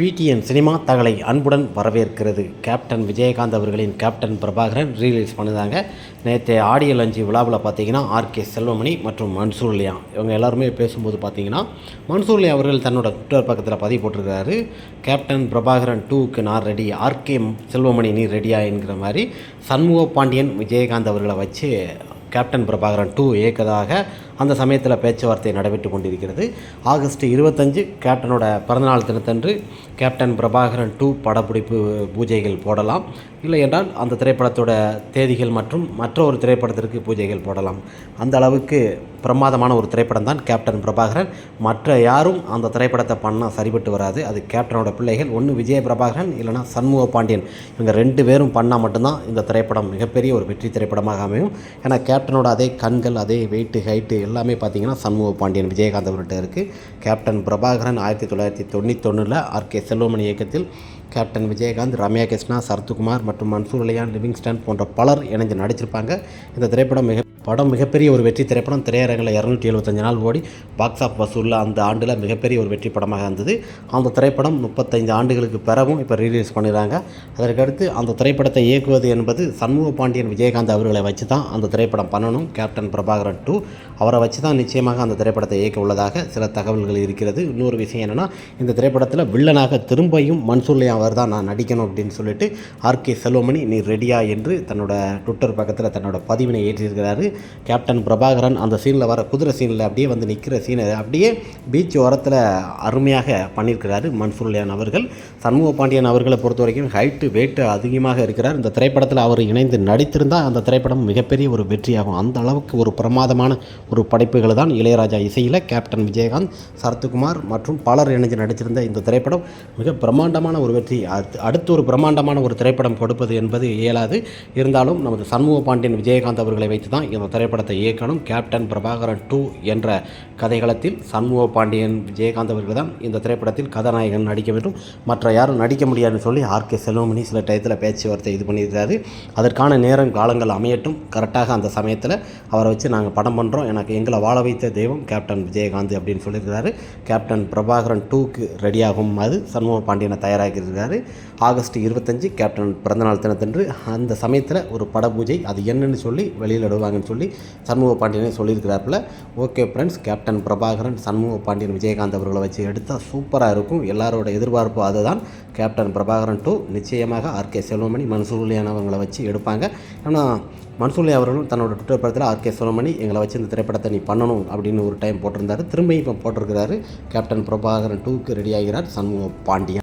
PTN cinema தங்களை அன்புடன் வரவேற்கிறது. கேப்டன் விஜயகாந்த் அவர்களின் கேப்டன் பிரபாகரன் ரீலீஸ் பண்ணுதாங்க நேற்று ஆடியோ லஞ்சு விழாவில் பார்த்தீங்கன்னா ஆர்கே செல்வமணி மற்றும் மன்சூர்லியா இவங்க எல்லாருமே பேசும்போது பார்த்தீங்கன்னா மன்சூர்லியா அவர்கள் தன்னோட ட்விட்டர் பக்கத்தில் பதிவு போட்டிருக்கிறாரு கேப்டன் பிரபாகரன் டூக்கு நான் ரெடி ஆர்கே செல்வமணி நீ ரெடியா என்கிற மாதிரி சண்முக பாண்டியன் விஜயகாந்த் அவர்களை வச்சு கேப்டன் பிரபாகரன் டூ இயக்கதாக அந்த சமயத்தில் பேச்சுவார்த்தை நடைபெற்று கொண்டிருக்கிறது. ஆகஸ்ட் இருபத்தஞ்சு கேப்டனோட பிறந்தநாள் தினத்தன்று கேப்டன் பிரபாகரன் டூ படப்பிடிப்பு பூஜைகள் போடலாம். இல்லை என்றால் அந்த திரைப்படத்தோட தேதிகள் மற்றும் மற்ற ஒரு திரைப்படத்திற்கு பூஜைகள் போடலாம். அந்த அளவுக்கு பிரமாதமான ஒரு திரைப்படம் தான் கேப்டன் பிரபாகரன். மற்ற யாரும் அந்த திரைப்படத்தை பண்ணால் சரிபட்டு வராது. அது கேப்டனோட பிள்ளைகள். ஒன்று விஜய பிரபாகரன் இல்லைனா சண்முக பாண்டியன். இவங்க ரெண்டு பேரும் பண்ணால் மட்டும்தான் இந்த திரைப்படம் மிகப்பெரிய ஒரு வெற்றி திரைப்படமாக அமையும். ஏன்னா கேப்டனோட அதே கண்கள் அதே வெயிட்டு ஹைட்டு எல்லாமே பார்த்தீங்கன்னா சண்முக பாண்டியன் விஜயகாந்த் அவர்கிட்ட இருக்குது கேப்டன் பிரபாகரன் ஆயிரத்தி தொள்ளாயிரத்தி தொண்ணூத்தொன்னில் ஆர்கே செல்வமணி இயக்கத்தில் கேப்டன் விஜயகாந்த் ரம்யா கிருஷ்ணா சரத்குமார் மற்றும் மன்சூர் அலியான் லிவிங்ஸ்டன் போன்ற பலர் இணைஞ்சு நடிச்சிருப்பாங்க. இந்த திரைப்படம் மிக படம் மிகப்பெரிய ஒரு வெற்றி திரைப்படம். திரையரங்கில் இரநூத்தி எழுபத்தஞ்சு நாள் ஓடி பாக்ஸ் ஆஃப் வசூலில் அந்த ஆண்டில் மிகப்பெரிய ஒரு வெற்றி படமாக இருந்தது. அந்த திரைப்படம் முப்பத்தைந்து ஆண்டுகளுக்கு பிறகும் இப்போ ரீலீஸ் பண்ணிடுறாங்க. அதற்கடுத்து அந்த திரைப்படத்தை இயக்குவது என்பது சண்முக பாண்டியன் விஜயகாந்த் அவர்களை வச்சு தான் அந்த திரைப்படம் பண்ணணும். கேப்டன் பிரபாகரன் டூ அவரை வச்சு தான் நிச்சயமாக அந்த திரைப்படத்தை இயக்க உள்ளதாக சில தகவல்கள் இருக்கிறது. இன்னொரு விஷயம் என்னென்னா இந்த திரைப்படத்தில் வில்லனாக திரும்பியும் மன்சூர்லியா அவர் தான் நான் நடிக்கணும் அப்படின்னு சொல்லிட்டு ஆர்கே செல்வமணி நீ ரெடியா என்று தன்னோட ட்விட்டர் பக்கத்தில் தன்னோட பதிவினை ஏற்றியிருக்கிறாரு கேப்டன் பிரபாகரன் அந்த சீனில் வர குதிரை சீனில் அப்படியே வந்து நிற்கிற சீனை அப்படியே பீச் ஓரத்தில் அருமையாக பண்ணியிருக்கிறாரு மன்சூர்லியான் அவர்கள். சண்முக பாண்டியன் அவர்களை பொறுத்த வரைக்கும் ஹைட்டு வெயிட்டு அதிகமாக இருக்கிறார். இந்த திரைப்படத்தில் அவர் இணைந்து நடித்திருந்தால் அந்த திரைப்படம் மிகப்பெரிய ஒரு வெற்றியாகும். அந்த அளவுக்கு ஒரு பிரமாதமான ஒரு படைப்புகள் தான் இளையராஜா இசையில் கேப்டன் விஜயகாந்த் சரத்குமார் மற்றும் பலர் இணைந்து நடித்திருந்த இந்த திரைப்படம் மிக பிரம்மாண்டமான ஒரு வெற்றி. அடுத்து அடுத்து ஒரு பிரம்மாண்டமான ஒரு திரைப்படம் கொடுப்பது என்பது இயலாது. இருந்தாலும் நமது சண்முக பாண்டியன் விஜயகாந்த் அவர்களை வைத்து தான் இந்த திரைப்படத்தை இயக்கணும். கேப்டன் பிரபாகரன் டூ என்ற கதைகளத்தில் சண்முக பாண்டியன் விஜயகாந்த் அவர்கள் தான் இந்த திரைப்படத்தில் கதாநாயகன் நடிக்க வேண்டும். மற்ற யாரும் நடிக்க முடியாதுன்னு சொல்லி ஆர்கே செல்வமணி சில டயத்தில் பேச்சுவார்த்தை இது பண்ணியிருக்காரு. அதற்கான நேரம் காலங்கள் அமையட்டும். கரெக்டாக அந்த சமயத்தில் அவரை வச்சு நாங்கள் படம் பண்ணுறோம் எனக்கு எங்களை வாழ வைத்த தெய்வம் கேப்டன் விஜயகாந்த் அப்படின்னு சொல்லியிருக்கிறாரு கேப்டன் பிரபாகரன் டூக்கு ரெடியாகும். அது சண்முக பாண்டியனை தயாராகியிருக்காரு ஆகஸ்ட் இருபத்தஞ்சு கேப்டன் பிறந்தநாள் தினத்தன்று அந்த சமயத்தில் ஒரு பட பூஜை அது என்னன்னு சொல்லி வெளியில் விடுவாங்கன்னு சொல்லி சண்முக பாண்டியனே சொல்லியிருக்கிறாப்புல okay friends captain Prabhakaran Shanmuga Pandian Vijayakanth அவர்களை வச்சு எடுத்தால் சூப்பராக இருக்கும். எல்லாரோட எதிர்பார்ப்பு அதுதான். கேப்டன் பிரபாகரன் டூ நிச்சயமாக ஆர்கே செல்வமணி மன்சூர்லியான் அவங்களை வச்சு எடுப்பாங்க. ஆனால் மன்சூர்லி அவர்களும் தன்னோட ட்விட்டர் படத்தில் ஆர்கே செல்வமணி எங்களை வச்சு இந்த திரைப்படத்தை நீ பண்ணணும் அப்படின்னு ஒரு டைம் போட்டிருந்தாரு. திரும்பியும் இப்போ போட்டிருக்கிறாரு. கேப்டன் பிரபாகரன் டூக்கு ரெடி ஆகிறார். சண்முக பாண்டியன்.